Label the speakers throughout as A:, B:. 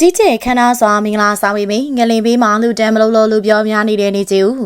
A: ကြီးကျယ်ခမ်းနားစွာမင်္ဂလာဆောင်ပေမယ့်ငလင်ဘေးမှာလူတန်းမလို့လို့လူပြောများနေတဲ့နေကြဦး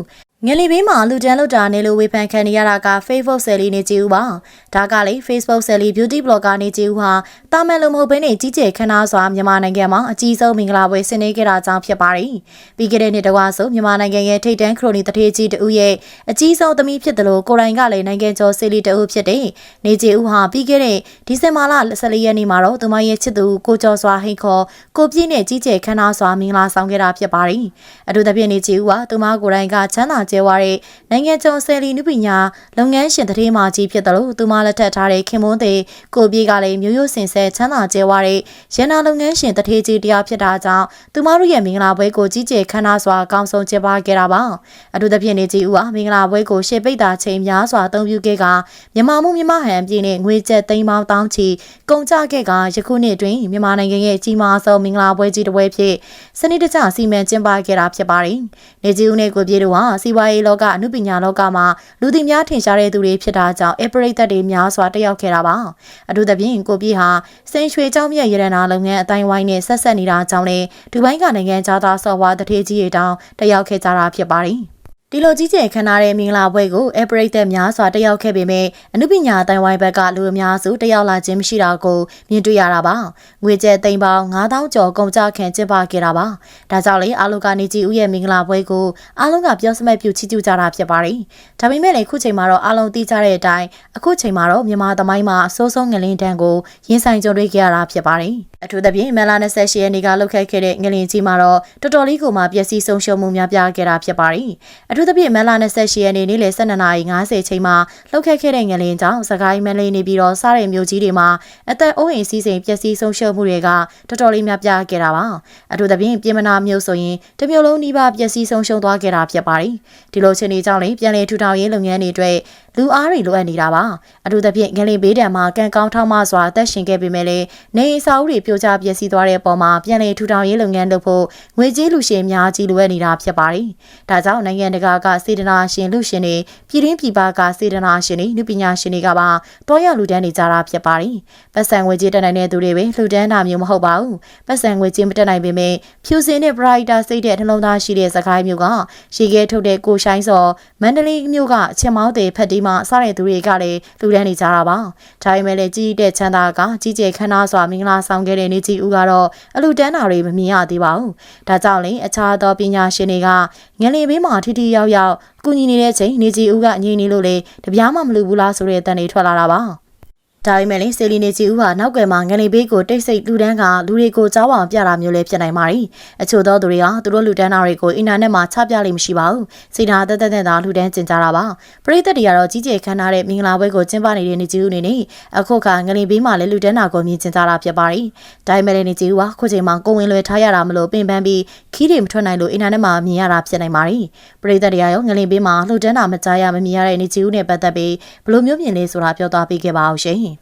A: ငလင်ဘေးမှာလူတန်းလွတ်တာနေလို့ဝေဖန်ခံနေရတာက Facebook ဆယ်လီနေကြဦးပါဒါကလေ Facebook ဆယ်လီ beauty blogger နေကြဦးဟာတာမန်လိုမဟုတ်ဘဲနဲ့ကြီးကျယ်ခမ်းနားစွာမြန်မာနိုင်ငံမှာအကြီးဆုံးမင်္ဂလာပွဲဆင်နွှဲခဲ့တာကြောင့်ဖြစ်ပါတယ်ပြီးခဲ့တဲ့နှစ်တကွာဆိုမြန်မာနိုင်ငံရဲ့ထိပ်တန်းခရိုနီတထေးကြီးတဦးရဲ့အကြီးဆုံးသမီးဖြစ်တယ်လို့ကိုရိုင်ကလည်းနိုင်ငံကျော်ဆယ်လီတဦးဖြစ်တဲ့နေကြဦးဟာပြီးခဲ့တဲ့ဒီဇင်ဘာလ14ရက်နေ့မှာတော့သူမရဲ့ချစ်သူကိုကျော်စွာဟိန်ခေါ်ကိုပြည့်နဲ့ကြီးကျယ်ခမ်းနားစွာမင်္ဂလာဆောင်ခဲ့တာဖြစ်ပါတယ်အထူးသဖြင့်နေကြဦးဟာသူမကိုယ်တိုင်ကချမ်းသာကျဲဝါတဲ့နိုင်ငံကျော်ဆယ်လီနုပညာလုပ်ငန်းရှင်တထေးမကြီးဖြစ်တယ်လို့သူမလက်ထပ်ထားတဲ့ခင်မွန်းတဲ့ကိုပြည့်ကလည်းမျိုးရိုးစင်ဆက်ချမ်းသာကျဲဝါတဲ့ရန်နာလုပ်ငန်းရှင်တထေးကြီးတရားဖြစ်တာကြောင့်သူမတို့ရဲ့မင်္ဂလာပွဲကိုကြီးကျယ်ခမ်းနားစွာအကောင်းဆုံးကျင်းပခဲ့တာပါအထူးသဖြင့်နေကြဦးဟာမင်္ဂလာပွဲကိုရှေ့ပိတ်တာချိန်များစွာအသုံးပြုခဲ့ကမြန်မာမှုမြန်မာဟန်အပြည့်နဲ့ငွေကျပ်သိန်းပေါင်းတောင်းချီကုန်ကျခဲ့ကယခုနှစ်တွင်မြန်မာနိုင်ငံရဲ့အကြီးမားဆုံးမင်္ဂလာပွဲကြီးတစ်ပွဲဖြစ်စနစ်တကျစီမံကျင်းပခဲ့တာဖြစ်ပါတယ်။နေကြီးဦးနဲ့ကိုပြေတို့ဟာစီးပွားရေးလောကအမှုပညာလောကမှာလူသိများထင်ရှားတဲ့သူတွေဖြစ်တာကြောင့်အပရိသတ်တွေများစွာတက်ရောက်ခဲ့တာပါ။အထူးသဖြင့်ကိုပြည့်ဟာစင်ရွှေကျောင်းမြတ်ရတနာလုပ်ငန်းအတိုင်းဝိုင်းနဲ့ဆက်ဆက်နေတာကြောင့်လည်းဒူဘိုင်းကနိုင်ငံခြားသားဆော့ဝါတထေးကြီးတွေတောင်တက်ရောက်ခဲ့ကြတာဖြစ်ပါတယ်။ ဒီလိုကြီးကျယ်ခမ်းနားတဲ့မင်္ဂလာပွဲကိုအပရိသတ်များစွာတက်ရောက်ခဲ့ပေမဲ့အနုပညာအတိုင်းဝိုင်းဘက်ကလူအများစုတက်ရောက်လာခြင်းမရှိတာကိုမြင်တွေ့ရတာပါငွေကျပ်သိန်းပေါင်း9000ကျော်ကုန်ကျခံကျင်းပခဲ့တာပါဒါကြောင့်လေအားလုံးကနေကြည်ဦးရဲ့မင်္ဂလာပွဲကိုအားလုံးကပြောစမဲ့ပြုချီးကျူးကြတာဖြစ်ပါတယ်ဒါပေမဲ့လည်းခုချိန်မှာတော့အားလုံးသိကြတဲ့အတိုင်းအခုချိန်မှာတော့မြန်မာသမိုင်းမှာအဆိုးဆုံးငလင်းတန်းကိုရင်ဆိုင်ကြုံတွေ့ခဲ့ရတာဖြစ်ပါတယ် အထူးသဖြင့်မလာ28ရက်နေ့ကလှုပ်ခတ်ခဲ့တဲ့ငလင်ကြီးမှာတော့တော်တော်လေးကိုမှပျက်စီးဆုံးရှုံးမှုများပြားခဲ့တာဖြစ်ပါတယ်အထူးသဖြင့်မလာ28ရက်နေ့နေ့လယ်12:50ချိန်မှာလှုပ်ခတ်ခဲ့တဲ့ငလင်ကြောင့်စကိုင်းမလေးနေပြီးတော့စားတဲ့မြို့ကြီးတွေမှာအသက်အိုးအိမ်စီးစိမ်ပျက်စီးဆုံးရှုံးမှုတွေကတော်တော်လေးများပြားခဲ့တာပါအထူးသဖြင့်ပြည်မနာမြို့ဆိုရင်တမျိုးလုံးနှီးပါပျက်စီးဆုံးရှုံးသွားခဲ့တာဖြစ်ပါတယ်ဒီလိုအခြေအနေကြောင့်လေပြန်လည်ထူထောင်ရေးလုပ်ငန်းတွေအတွက် လူအားတွေလိုအပ်နေတာပါအထူးသဖြင့်ငလင်ဘေးဒဏ်မှာကံကောင်းထောက်မစွာအသက်ရှင်ခဲ့ပေမဲ့လည်းနေအစာအုပ်တွေပြိုကျပျက်စီးသွားတဲ့အပေါ်မှာပြန်လည်ထူထောင်ရေးလုပ်ငန်းလုပ်ဖို့ငွေကြေးလူရှင်အများကြီးလိုအပ်နေတာဖြစ်ပါတယ်ဒါကြောင့်နိုင်ငံတကာကစေတနာရှင်လူရှင်တွေပြည်တွင်းပြည်ပကစေတနာရှင်တွေလူပညာရှင်တွေကပါတောရလူတန်းနေကြတာဖြစ်ပါတယ်ပတ်စံငွေကြေးတက်နိုင်တဲ့သူတွေပဲလူတန်းတာမျိုးမဟုတ်ပါဘူးပတ်စံငွေကြေးမတက်နိုင်ပေမဲ့ဖြူစင်တဲ့ brighter စိတ်တဲ့နှလုံးသားရှိတဲ့စကိုင်းမျိုးကရေခဲထုတ်တဲ့ကိုရှိုင်းစော်မန္တလေးမျိုးကချင်းမောင်းတဲ့ဖက်တီးမှစတဲ့သူတွေကလည်းလူတန်းနေကြတာပါဒါပေမဲ့လည်းကြီးတဲ့ချမ်းသာကကြီးကျယ်ခမ်းနားစွာမင်္ဂလာဆောင်ခဲ့တဲ့နေကြီးဦးကတော့အလူတန်းတာတွေမမြင်ရသေးပါဘူးဒါကြောင့်လည်းအခြားသောပညာရှင်တွေကငလင်ဘေးမှာထိထိရောက်ရောက်ကူညီနေတဲ့ချိန်နေကြီးဦးကငြိမ်နေလို့လေတပြားမှမလူဘူးလားဆိုတဲ့အတန်တွေထွက်လာတာပါ ဒါပေမဲ့လေဆေလီနေကြီးဦးဟာနောက်ကွယ်မှာငလီဘေးကိုတိတ်ဆိတ်လူတန်းကလူတွေကိုကြောက်အောင်ပြတာမျိုးလည်းဖြစ်နိုင်ပါတယ်။အချို့သောသူတွေကသူတို့လူတန်းသားတွေကိုအင်တာနက်မှာချပြလိမ့်မရှိပါဘူး။စိတ်ဓာတ်တက်တက်တက်သာလူတန်းကျင်ကြတာပါ။ပရိသတ်တွေကတော့ကြီးကျယ်ခမ်းနားတဲ့မင်္ဂလာပွဲကိုကျင်းပနေတဲ့နေကြီးဦးနေနေအခုခါငလီဘေးမှာလည်းလူတန်းသားကိုမြင်ကျင်ကြတာဖြစ်ပါတယ်။ဒါပေမဲ့နေကြီးဦးကခုချိန်မှာကိုဝင်လွယ်ထားရတာမလို့ပင်ပန်းပြီးခီးတွေမထွက်နိုင်လို့အင်တာနက်မှာမြင်ရတာဖြစ်နိုင်ပါတယ်။ပရိသတ်တွေရောငလီဘေးမှာလူတန်းသားမကြားရမမြင်ရတဲ့နေကြီးဦးနဲ့ပတ်သက်ပြီးဘယ်လိုမျိုးမြင်လဲဆိုတာပြောသွားပေးခဲ့ပါအောင်ရှင်။